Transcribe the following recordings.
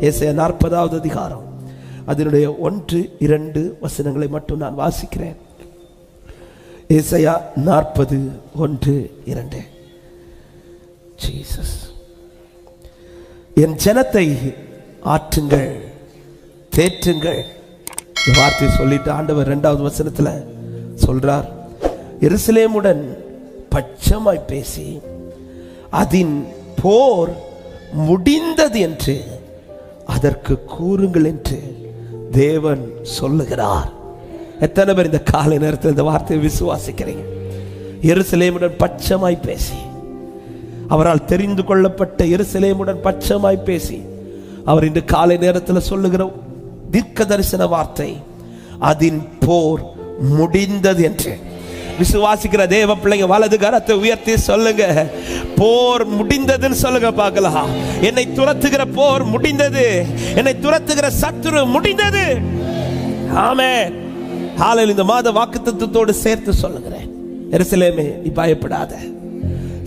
ஏசாயா நாற்பதாவது அதிகாரம். அதனுடைய ஒன்று இரண்டு வசனங்களை மட்டும் நான் வாசிக்கிறேன். ஏசையா நாற்பது ஒன்று இரண்டு. ஜீசஸ். என் ஜனத்தை ஆற்றுங்கள் தேற்றுங்கள். வார்த்தை சொல்லிட்டு ஆண்டவர் இரண்டாவது வசனத்துல சொல்றார். எருசலேமுடன் பட்சமாய் பேசி அதன் போர் முடிந்தது என்று அதற்கு கூறுங்கள் என்று தேவன் சொல்லுகிறார். எத்தனை பேர் இந்த காலை நேரத்தில் இந்த வார்த்தையை விசுவாசிக்கிறீங்க? எருசலேமுடன் பட்சமாய் பேசி அவரால் தெரிந்து கொள்ளப்பட்ட எருசலேமுடன் பட்சமாய் பேசி அவர் இன்று காலை நேரத்தில் சொல்லுகிற தீர்க்க தரிசன வார்த்தை அதன் போர் முடிந்தது என்று. விசுவாசிக்கிற தேவ பிள்ளைங்க வலது கரத்தை உயர்த்தி சொல்லுங்க. போர் முடிந்ததுன்னு சொல்லுங்க பார்க்கலாம். என்னை துரத்துகிற போர் முடிந்தது. என்னை துரத்துகிற சத்துரு முடிந்தது. ஆமே ஆலையில் இந்த மாத வாக்குத்தத்தோடு சேர்த்து சொல்லுகிறேன். எருசலேமே நீ பயப்படாத.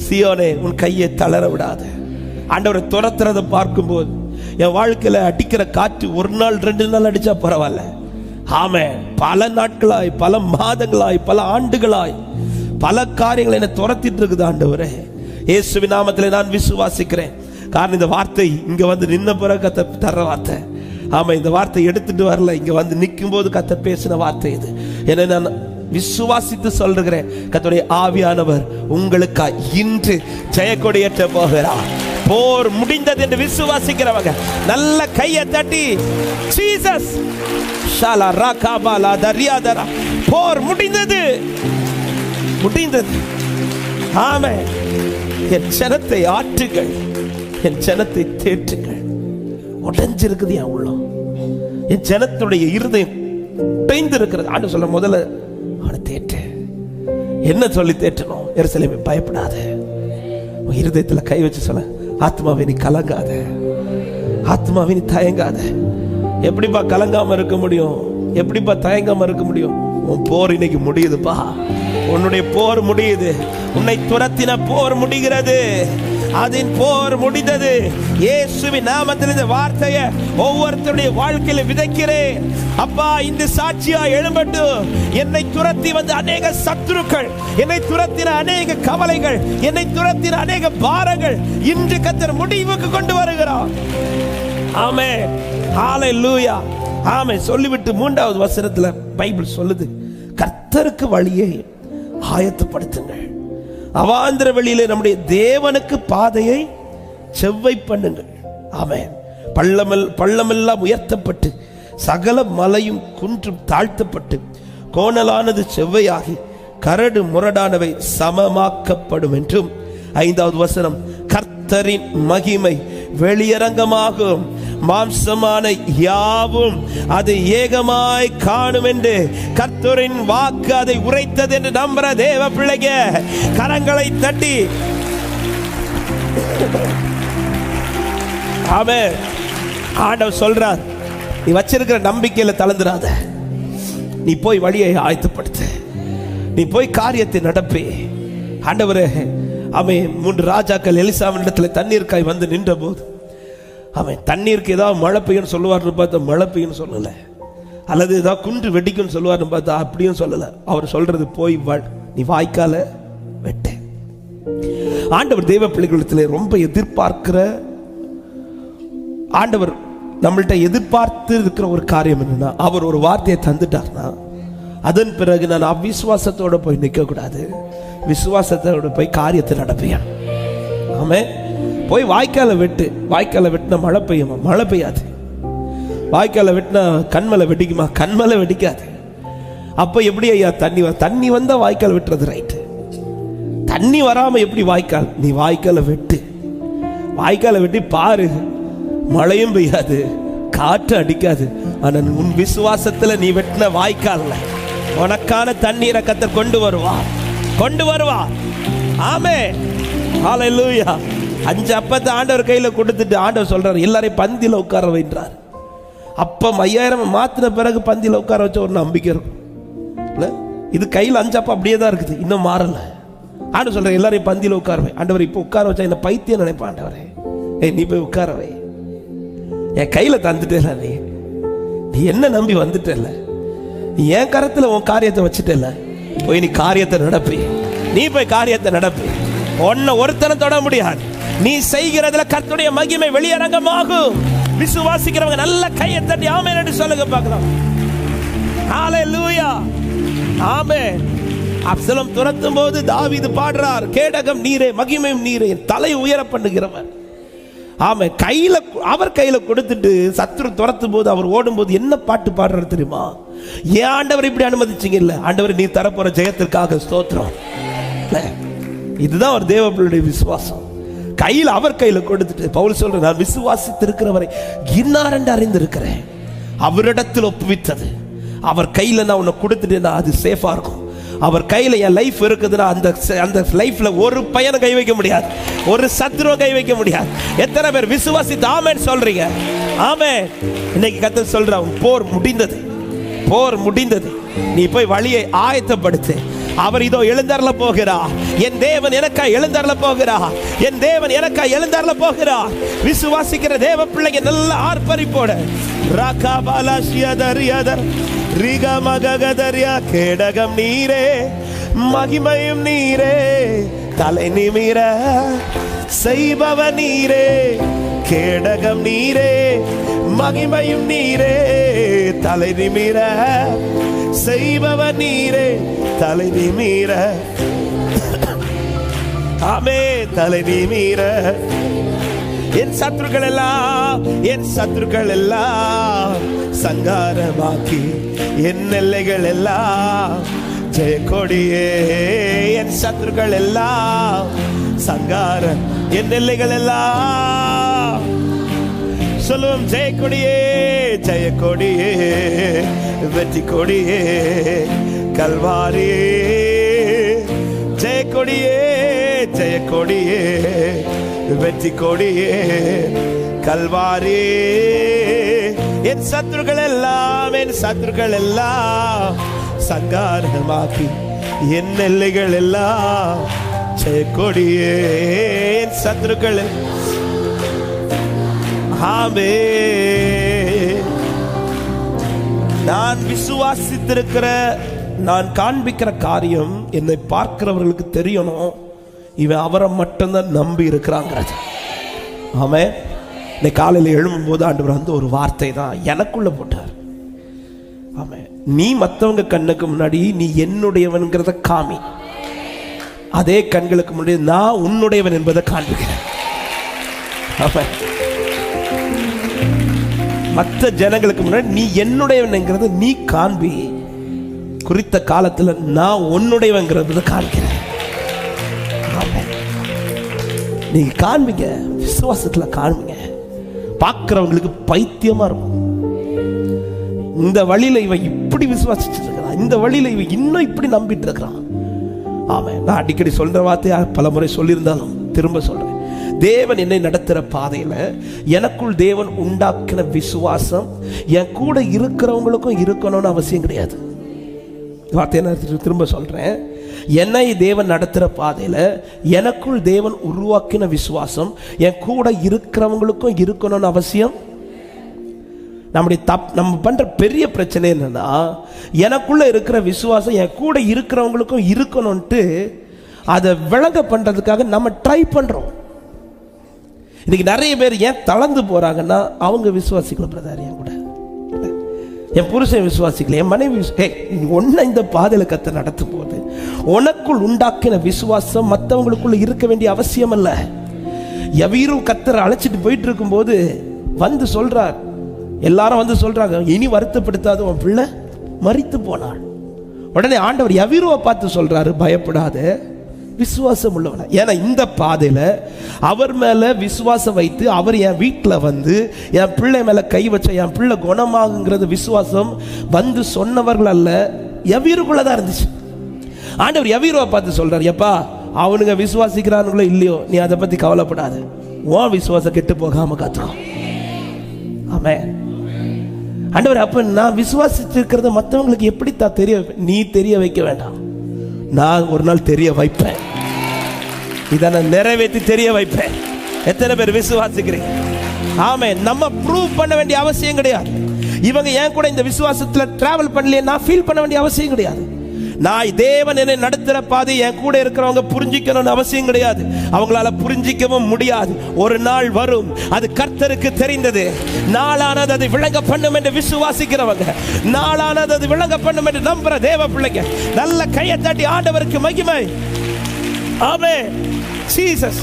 சியோனே உன் கையை தளர விடாத. ஆண்டவரை துரத்துறதை பார்க்கும்போது என் வாழ்க்கையில் அடிக்கிற காற்று ஒரு நாள் ரெண்டு நாள் அடித்தா பரவாயில்ல. ஆமே பல நாட்களாய் பல மாதங்களாய் பல ஆண்டுகளாய் பல காரியங்களை என்னை துரத்திட்டு இருக்குது ஆண்டவரே. இயேசுவி நாமத்தில் நான் விசுவாசிக்கிறேன். காரணம் இந்த வார்த்தை இங்க வந்து நின்ன பிறகு கத்த தர்ற வார்த்தை. ஆமா இந்த வார்த்தை எடுத்துட்டு வரல. இங்க வந்து நிற்கும் போது கத்த பேசின வார்த்தை இது. ஏன்னா நான் விசுவாசித்து சொல்லுகிறேன் கத்துடைய ஆவியானவர் உங்களுக்கா இன்று ஜெயக்கொடியேற்ற போகிறார். போர் முடிந்தது என்று விசுவாசிக்கிறவங்க நல்ல கையை தட்டி ஜீசஸ் ஷாலா ராகாபாலா தரியாதரா போர் முடிந்தது. முடிந்தது. ஆமே என் ஜனத்தை ஆற்றுங்கள். என் ஜனத்தை தேற்றுங்கள். உடைஞ்சிருக்குது என் உள்ளம். என் ஜனத்துடைய இருதயம் உடைந்து இருக்கிறது ஆண்டு சொல்ல முதல்ல தேற்று. என்ன சொல்லி தேற்றணும் எருசலேமே பயப்படாத. உன் இருதயத்துல கை வச்சு சொல்ல ஆத்மாவை நீ கலங்காத. ஆத்மாவை நீ தயங்காத. எப்படிப்பா கலங்காம இருக்க முடியும்? எப்படிப்பா தயங்காம இருக்க முடியும்? உன் போர் இன்னைக்கு முடியுதுப்பா. உன்னுடைய போர் முடியுது. உன்னை துரத்தின போர் முடிகிறது. அதன் போர் முடிந்தது. இயேசுவின் நாமத்தில் இந்த வார்த்தையை ஒவ்வொருத்தருடைய வாழ்க்கையில விதைக்கிறேன். அப்பா இந்த சாட்சியா எழும்பட்டு என்னை துரத்தி வந்த அநேக சத்துருக்கள் என்னை துரத்தின அநேக கவலைகள் என்னை துரத்தின அநேக பாரங்கள் இன்று கத்தர் முடிவுக்கு கொண்டு வருகிறார். ஆமே ஆலை லூயா ஆமே சொல்லிவிட்டு மூன்றாவது வசனத்துல பைபிள் சொல்லுது. கர்த்தருக்கு வழியை ஆயத்தப்படுத்துங்கள். அவாந்திர வெளியிலே நம்முடைய தேவனுக்கு பாதையை செவ்வை பண்ணுங்கள். ஆமென். பள்ளமல் பள்ளமெல்லாம் உயர்த்தப்பட்டு சகல மலையும் குன்றும் தாழ்த்தப்பட்டு கோணலானது செவ்வையாகி கரடு முரடானவை சமமாக்கப்படும் என்றும் ஐந்தாவது வசனம் கர்த்தரின் மகிமை வெளியரங்கமாகும். மாம்சமான யாவும் அது ஏகமாய் காணும் என்று கர்த்தரின் வாக்கு அதை உரைத்தது என்று நம்புற தேவ பிள்ளைங்க கரங்களை தட்டி. ஆமே ஆண்டவர் சொல்றார் நீ வச்சிருக்கிற நம்பிக்கையில தளர்ந்துடாத நீ போய் வழியை ஆயத்தப்படுத்து. நீ போய் காரியத்தை நடப்பே. ஆண்டவரே அவன் மூன்று ராஜாக்கள் எலிசாவின் இடத்துல தண்ணீர்க்காய் வந்து நின்ற போது அவன் தண்ணீருக்கு ஏதாவது மழை பெய்யும் சொல்லுவார்னு பார்த்தா மழை பெய்யும் சொல்லலை. அல்லது ஏதாவது குன்று வெடிக்கும்னு சொல்லுவார்னு பார்த்தா அப்படியும் சொல்லலை. அவர் சொல்றது போய் வ- நீ வாய்க்கால வெட்ட. ஆண்டவர் தெய்வ பிள்ளைகளிடத்தில் ரொம்ப எதிர்பார்க்கிற ஆண்டவர் நம்மள்ட்ட எதிர்பார்த்து இருக்கிற ஒரு காரியம் என்னன்னா அவர் ஒரு வார்த்தையை தந்துட்டார்னா அதன் பிறகு நான் அவிசுவாசத்தோட போய் நிற்கக்கூடாது விசுவாசத்தோட போய் காரியத்தை நடப்பேன். ஆமே போய் வாய்க்கால வெட்டு. வாய்க்கால வெட்டினா மழை பெய்யுமா? மழை பெய்யாது. வாய்க்கால வெட்டினா கண்மலை வெடிக்குமா? கண்மலை வெடிக்காது. அப்போ எப்படி ஐயா தண்ணி தண்ணி வந்தா வாய்க்கால் வெட்டுறது ரைட்டு தண்ணி வராம எப்படி வாய்க்கால்? நீ வாய்க்கால வெட்டு. வாய்க்கால வெட்டி பாரு. மழையும் பெய்யாது. காற்று அடிக்காது. ஆனால் உன் விசுவாசத்துல நீ வெட்டின வாய்க்கால்ல உனக்கான தண்ணீரை கத்தர் கொண்டு வருவா கொண்டு வருவா ஆமே ஹalleluya அஞ்சு அப்பத்தை ஆண்டவர் கையில் கொடுத்துட்டு ஆண்டவர் சொல்கிறார் எல்லாரையும் பந்தியில் உட்கார வைன்றார் அப்பம் ஐயாயிரம் மாற்றின பிறகு பந்தியில் உட்கார வச்ச ஒரு நம்பிக்கை இருக்கும். இது கையில் அஞ்சு அப்பா அப்படியே தான் இருக்குது இன்னும் மாறல. ஆண்டு சொல்கிறேன் எல்லாரையும் பந்தியில் உட்காரவை ஆண்டவர் இப்போ உட்கார வச்சா என்ன பைத்தியம் நினைப்பான் ஆண்டவரே? ஏய் நீ போய் உட்கார வை. என் கையில் தந்துட்டேல நீ. நீ என்ன நம்பி வந்துட்டல? நீ என் கரத்தில் உன் காரியத்தை வச்சுட்டல? போய் நீ காரியத்தை நடப்பி. நீ போய் காரியத்தை நடப்பி. உன்னை ஒருத்தனை தொட முடியாது. நீ செய்கிறதுல கர்த்தருடைய மகிமை வெளியரங்கமாகும் விசுவாசிக்கிறவங்க நல்ல கையை தட்டி ஆமே என்று சொல்லுங்க பார்க்கலாம். லூயா ஆமை அப்சலம் துரத்தும் போது தாவிது பாடுறார் கேடகம் நீரே மகிமையும் நீரே தலை உயர பண்ணுகிறவர் ஆமா கையில அவர் கையில கொடுத்துட்டு சத்ரு துரத்தும் போது அவர் ஓடும்போது என்ன பாட்டு பாடுறாரு தெரியுமா? ஏன் ஆண்டவர் இப்படி அனுமதிச்சீங்க இல்ல? ஆண்டவர் நீ தரப்போற ஜெயத்திற்காக ஸ்தோத்திரம். இதுதான் ஒரு தேவ விசுவாசம். கையில் அவர் கையில் கொடுத்துட்டு பவுல் சொல்ற நான் விசுவாசித்திருக்கிறவரை இன்னார் என்று அறிந்திருக்கிறேன். அவரிடத்தில் ஒப்புவித்தது. அவர் கையில் நான் உன்னை கொடுத்துட்டேன்னா அது சேஃபாக இருக்கும். அவர் கையில் என் லைஃப் இருக்குதுன்னா அந்த அந்த லைஃப்பில் ஒரு பையனை கை வைக்க முடியாது. ஒரு சத்ருவை கை வைக்க முடியாது. எத்தனை பேர் விசுவாசித்து ஆமேன்னு சொல்கிறீங்க ஆமே இன்னைக்கு கத்த சொல்ற போர் முடிந்தது. போர் முடிந்தது. நீ போய் வழியை ஆயத்தப்படுத்து. அவர் இதோ எழுந்தரல போகிறா. என் தேவன் எனக்கா எழுந்தரல போகிறா. என் தேவன் எனக்கா எழுந்தரல போகிறா. விசுவாசிக்கிற தேவ பிள்ளைங்க நல்ல ஆர்ப்பரிப்போட. ராகா பாலாஷியதர் ரிக மககதர்யா கேடகம் நீரே மகிமையும் நீரே தலை நிமிர செய்பவ நீரே கேடகம் நீரே மகிமையும் நீரே தலை நிமிர செய்பவர் நீரே தலை நிமிர. ஆமே தலை நிமிர. என் சத்துருக்கள் எல்லாம் என் சத்துருக்கள் எல்லாம் சங்காரமாக்கி என் எல்லைகள் எல்லாம் ஜெயக்கொடியே. என் சத்துருக்கள் எல்லாம் சங்கார என் எல்லைகள் எல்லாம் சொல்லுவோம் ஜெயக்கொடியே. ஜெய கொடியே வெற்றி கொடியே கல்வாரியே. ஜெய கொடியே ஜெய கொடியே வெற்றி கொடியே கல்வாரியே. என் சத்துருக்கள் எல்லாம் என் சத்துருக்கள் எல்லாம் சங்காரமாக்கி என் எல்லைகள் எல்லாம் ஜெயக்கொடியே. என் சத்துருக்கள். ஆமே நான் விசுவாசித்திருக்கிற நான் காண்பிக்கிற காரியம் என்னை பார்க்கிறவர்களுக்கு தெரியணும். இவன் அவரை மட்டும்தான் நம்பி இருக்கிறாங்கிறது. ஆமே இன்னைக்கு காலையில் எழும்பும்போது ஆண்டவர் வந்து ஒரு வார்த்தை தான் எனக்குள்ள போட்டார். ஆமே நீ மற்றவங்க கண்ணுக்கு முன்னாடி நீ என்னுடையவன்கிறத காமி. அதே கண்களுக்கு முன்னாடி நான் உன்னுடையவன் என்பதை காண்பிக்கிறேன். ஆமே மற்ற ஜனங்களுக்கு முன்னாடி நீ என்னுடையவன்ங்கிறது நீ காண்பி. குறித்த காலத்துல நான் உன்னுடையவங்கிறத காண்கிறேன். நீங்க காண்பீங்க விசுவாசத்துல காண்பீங்க. பார்க்குறவங்களுக்கு பைத்தியமா இருக்கும். இந்த வழியில இவன் இப்படி விசுவாசிச்சுட்டு இருக்கிறான். இந்த வழியில இவன் இன்னும் இப்படி நம்பிட்டு இருக்கிறான். ஆமாம் நான் அடிக்கடி சொல்கிற வார்த்தையாக பல முறை சொல்லியிருந்தாலும் திரும்ப சொல்கிறேன் தேவன் என்னை நடத்துகிற பாதையில் எனக்குள் தேவன் உண்டாக்கின விசுவாசம் என் கூட இருக்கிறவங்களுக்கும் இருக்கணும்னு அவசியம் கிடையாது. வார்த்தையை நான் திரும்ப சொல்கிறேன் என்னை தேவன் நடத்துகிற பாதையில் எனக்குள் தேவன் உருவாக்கின விசுவாசம் என் கூட இருக்கிறவங்களுக்கும் இருக்கணும்னு அவசியம். நம்முடைய தப் நம்ம பண்ணுற பெரிய பிரச்சனை என்னென்னா எனக்குள்ளே இருக்கிற விசுவாசம் என் கூட இருக்கிறவங்களுக்கும் இருக்கணும்ன்ட்டு அதை விளங்க பண்ணுறதுக்காக நம்ம ட்ரை பண்ணுறோம் இன்னைக்கு நிறைய பேர் ஏன் தளர்ந்து போகிறாங்கன்னா அவங்க விசுவாசிக்கல பிரதார் என் கூட. என் புருஷன் விசுவாசிக்கல என் மனைவி ஹே ஏய், இந்த பாதையில் கத்த நடத்தும் போது உனக்குள் உண்டாக்கின விசுவாசம் மற்றவங்களுக்குள்ள இருக்க வேண்டிய அவசியம் அல்ல. எவீரும் கத்தரை அழைச்சிட்டு போயிட்டு இருக்கும்போது வந்து சொல்றார். எல்லாரும் வந்து சொல்றாங்க இனி வருத்தப்படுத்தாத உன் பிள்ளை மறித்து போனாள். உடனே ஆண்டவர் எவீருவை பார்த்து சொல்றாரு பயப்படாத. விசுவாசம் உள்ளவனா ஏன்னா இந்த பாதையில் அவர் மேலே விசுவாசம் வைத்து அவர் என் வீட்டில் வந்து என் பிள்ளை மேலே கை வச்ச என் பிள்ளை குணமாகுங்கிறது விசுவாசம் வந்து சொன்னவர்கள் அல்ல. எவீருக்குள்ள தான் இருந்துச்சு? ஆண்டவர் எவீருவை பார்த்து சொல்கிறார் எப்பா அவனுங்க விசுவாசிக்கிறானுங்களோ இல்லையோ நீ அதை பற்றி கவலைப்படாது. உன் விசுவாசம் கெட்டு போகாமல் காத்துக்கோ. ஆமே ஆண்டவர் அப்போ நான் விசுவாசிச்சிருக்கிறத மற்றவங்களுக்கு எப்படி தான் தெரிய நீ தெரிய வைக்க வேண்டாம். நான் ஒரு நாள் தெரிய வைப்பேன். இதை நான் நிறைவேற்றி தெரிய வைப்பேன். எத்தனை பேர் விசுவாசிக்கிறீங்க? ஆமே நம்ம ப்ரூவ் பண்ண வேண்டிய அவசியம் கிடையாது. இவங்க ஏன் கூட இந்த விசுவாசத்தில் டிராவல் பண்ணலையே நான் ஃபீல் பண்ண வேண்டிய அவசியம் கிடையாது. நான் தேவன் என்னை நடத்துற பாதை என் கூட இருக்கிறவங்க புரிஞ்சிக்கணும்னு அவசியம் கிடையாது. அவங்களால புரிஞ்சிக்கவும் முடியாது. ஒரு நாள் வரும். அது கர்த்தருக்கு தெரிந்தது. நாளானது அது விளங்க பண்ணும் என்று விசுவாசிக்கிறவங்க. நாளானது அது விளங்க பண்ணும் என்று நம்புற தேவ பிள்ளைங்க. நல்ல கையை தட்டி ஆண்டவருக்கு மகிமை. ஆமே சீசஸ்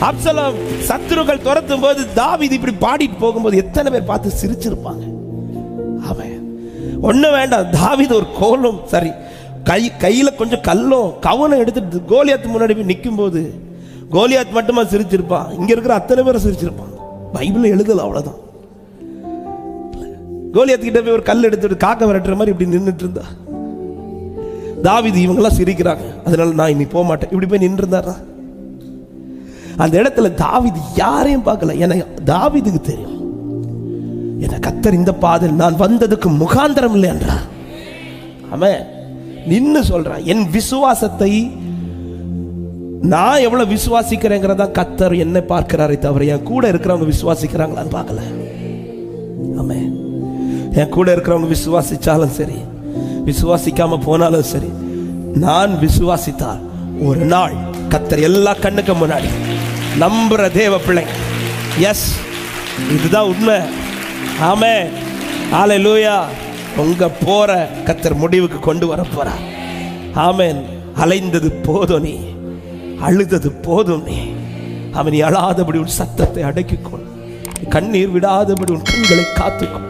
அப்சலம் சத்துருக்கள் துரத்தும் போது தாவிது இப்படி பாடிட்டு போகும்போது எத்தனை பேர் பார்த்து சிரிச்சிருப்பாங்க. அவன் ஒன்றும் வேண்டாம். தாவிது ஒரு கோலும் சரி கை கையில கொஞ்சம் கல்லும் கவனம் எடுத்துட்டு கோலியாத் முன்னாடி போய் நிற்கும் போது கோலியாத் மட்டுமா சிரிச்சிருப்பான் இங்கே இருக்கிற அத்தனை பேரும் சிரிச்சிருப்பான் பைபிள் எழுதலை அவ்வளோதான் கோலியாத் கிட்ட போய் ஒரு கல் எடுத்துட்டு காக்க விரட்டுற மாதிரி இப்படி நின்றுட்டு இருந்தா தாவீது இவங்கெல்லாம் சிரிக்கிறாங்க. அதனால நான் இனி போக மாட்டேன். இப்படி போய் நின்றுருந்தாரா? அந்த இடத்துல தாவிதி யாரையும் பார்க்கல. எனக்கு தாவிதுக்கு தெரியும். என கத்தர் இந்த பாதையில் நான் வந்ததுக்கு முகாந்திரம் இல்லை என்றார் அவன் நின்று சொல்றேன் என் விசுவாசத்தை நான் எவ்வளவு விசுவாசிக்கிறேங்கிறதா கத்தர் என்னை பார்க்கிறாரே தவிர என் கூட இருக்கிறவங்க விசுவாசிக்கிறாங்களான்னு பார்க்கல. ஆமே என் கூட இருக்கிறவங்க விசுவாசிச்சாலும் சரி விசுவாசிக்காம போனாலும் சரி நான் விசுவாசித்தால் ஒரு நாள் கத்தர் எல்லா கண்ணுக்கு முன்னாடி நம்புற தேவ பிள்ளை. எஸ் இதுதான் உண்மை. ஆமே ஆலை லூயா உங்க போற கத்தர் முடிவுக்கு கொண்டு வர போறார் ஆமேன். அலைந்தது போதும் நீ. அழுதது போதும் நீ. அவன் அழாதபடி உன் சத்தத்தை அடக்கிக்கொள். கண்ணீர் விடாதபடி உன் கண்களை காத்துக்கொள்.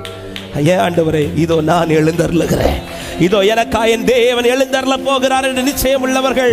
ஏன் ஆண்டவரே இதோ நான் எழுந்தருளுகிறேன். இதோ எனக்கா என் தேவன் எழுந்தருள போகிறார் என்று நிச்சயம் உள்ளவர்கள்.